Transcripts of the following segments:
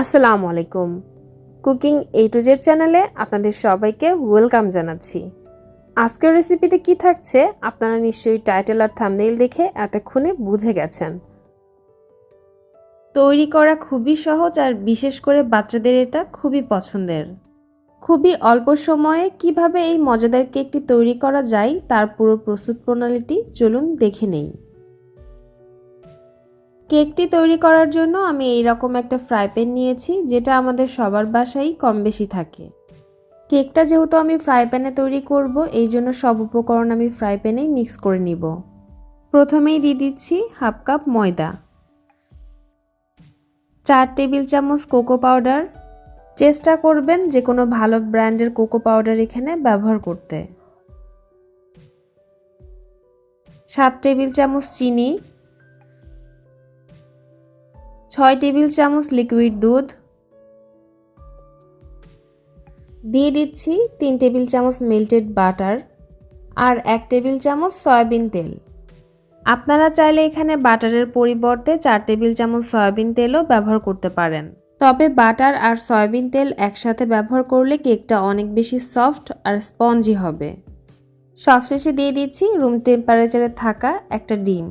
আসসালামু আলাইকুম। কুকিং এই টু জেড চ্যানেলে আপনাদের সবাইকে ওয়েলকাম জানাচ্ছি। আজকের রেসিপিতে কি থাকছে আপনারা নিশ্চয়ই টাইটেল আর থাম্বনেইল দেখে এতক্ষণে বুঝে গেছেন। তৈরি করা খুবই সহজ আর বিশেষ করে বাচ্চাদের এটা খুবই পছন্দের। খুবই অল্প সময়ে কীভাবে এই মজাদার কেকটি তৈরি করা যায় তার পুরো প্রস্তুত প্রণালীটি চলুন দেখে নেই। কেকটি তৈরি করার জন্য আমি এই রকম একটা ফ্রাই প্যান নিয়েছি, যেটা আমাদের সবার বাসায় কম বেশি থাকে। কেকটা যেহেতু আমি ফ্রাই প্যানে তৈরি করব, এই জন্য সব উপকরণ আমি ফ্রাই প্যানেই মিক্স করে নিব। প্রথমেই দিয়ে দিচ্ছি হাফ কাপ ময়দা। চার টেবিল চামচ কোকো পাউডার। চেষ্টা করবেন যে কোনো ভালো ব্র্যান্ডের কোকো পাউডার এখানে ব্যবহার করতে। সাত টেবিল চামচ চিনি। ছয় টেবিল চামচ লিকুইড দুধ। দিয়ে দিচ্ছি তিন টেবিল চামচ মেল্টেড বাটার আর এক টেবিল চামচ সয়াবিন তেল। আপনারা চাইলে এখানে বাটারের পরিবর্তে চার টেবিল চামচ সয়াবিন তেলও ব্যবহার করতে পারেন। তবে বাটার আর সয়াবিন তেল একসাথে ব্যবহার করলে কেকটা অনেক বেশি সফট আর স্পঞ্জি হবে। সবশেষে দিয়ে দিচ্ছি রুম টেম্পারেচারে থাকা একটা ডিম।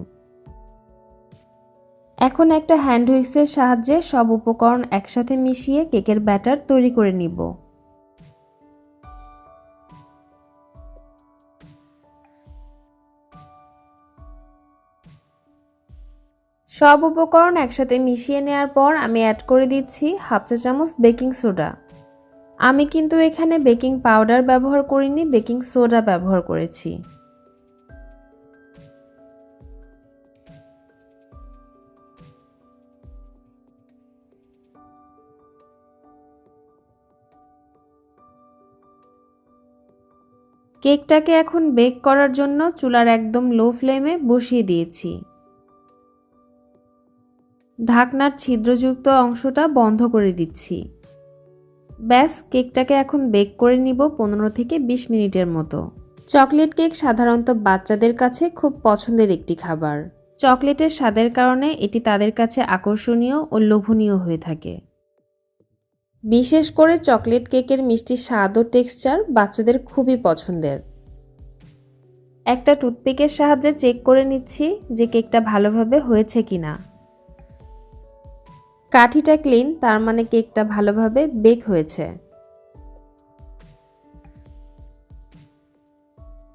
এখন একটা হ্যান্ড হুইক্সের সাহায্যে সব উপকরণ একসাথে মিশিয়ে কেকের ব্যাটার তৈরি করে নিব। সব উপকরণ একসাথে মিশিয়ে নেওয়ার পর আমি অ্যাড করে দিচ্ছি হাফ চা চামচ বেকিং সোডা। আমি কিন্তু এখানে বেকিং পাউডার ব্যবহার করিনি, বেকিং সোডা ব্যবহার করেছি। কেকটাকে এখন বেক করার জন্য চুলার একদম লো ফ্লেমে বসিয়ে দিয়েছি। ঢাকনার ছিদ্রযুক্ত অংশটা বন্ধ করে দিচ্ছি। ব্যাস, কেকটাকে এখন বেক করে নিব পনেরো থেকে বিশ মিনিটের মতো। চকলেট কেক সাধারণত বাচ্চাদের কাছে খুব পছন্দের একটি খাবার। চকলেটের স্বাদের কারণে এটি তাদের কাছে আকর্ষণীয় ও লোভনীয় হয়ে থাকে। বিশেষ করে চকলেট কেকের মিষ্টি স্বাদ ও টেক্সচার বাচ্চাদের খুবই পছন্দের। একটা টুথপিকের সাহায্যে চেক করে নিচ্ছি যে কেকটা ভালোভাবে হয়েছে কি না কাঠিটা ক্লিন, তার মানে কেকটা ভালোভাবে বেক হয়েছে।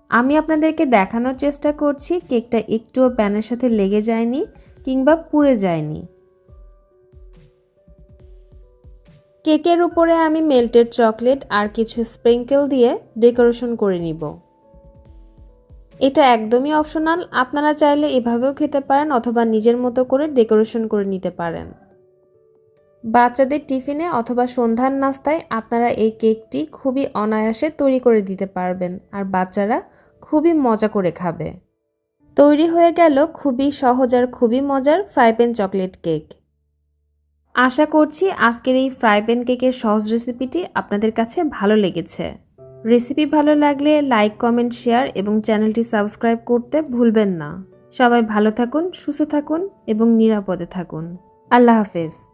আমি আপনাদেরকে দেখানোর চেষ্টা করছি, কেকটা একটুও প্যানের সাথে লেগে যায়নি কিংবা পুড়ে যায়নি। কেকের উপরে আমি মেল্টেড চকলেট আর কিছু স্প্রিঙ্কেল দিয়ে ডেকোরেশন করে নিব। এটা একদমই অপশনাল, আপনারা চাইলে এভাবেও খেতে পারেন অথবা নিজের মতো করে ডেকোরেশন করে নিতে পারেন। বাচ্চাদের টিফিনে অথবা সন্ধ্যার নাস্তায় আপনারা এই কেকটি খুবই অনায়াসে তৈরি করে দিতে পারবেন আর বাচ্চারা খুবই মজা করে খাবে। তৈরি হয়ে গেল খুবই সহজ আর খুবই মজার ফ্রাই প্যান চকলেট কেক। আশা করছি আজকের এই ফ্রাই প্যান কেকের সহজ রেসিপিটি আপনাদের কাছে ভালো লেগেছে। রেসিপি ভালো লাগলে লাইক, কমেন্ট, শেয়ার এবং চ্যানেলটি সাবস্ক্রাইব করতে ভুলবেন না। সবাই ভালো থাকুন, সুস্থ থাকুন এবং নিরাপদে থাকুন। আল্লাহ হাফেজ।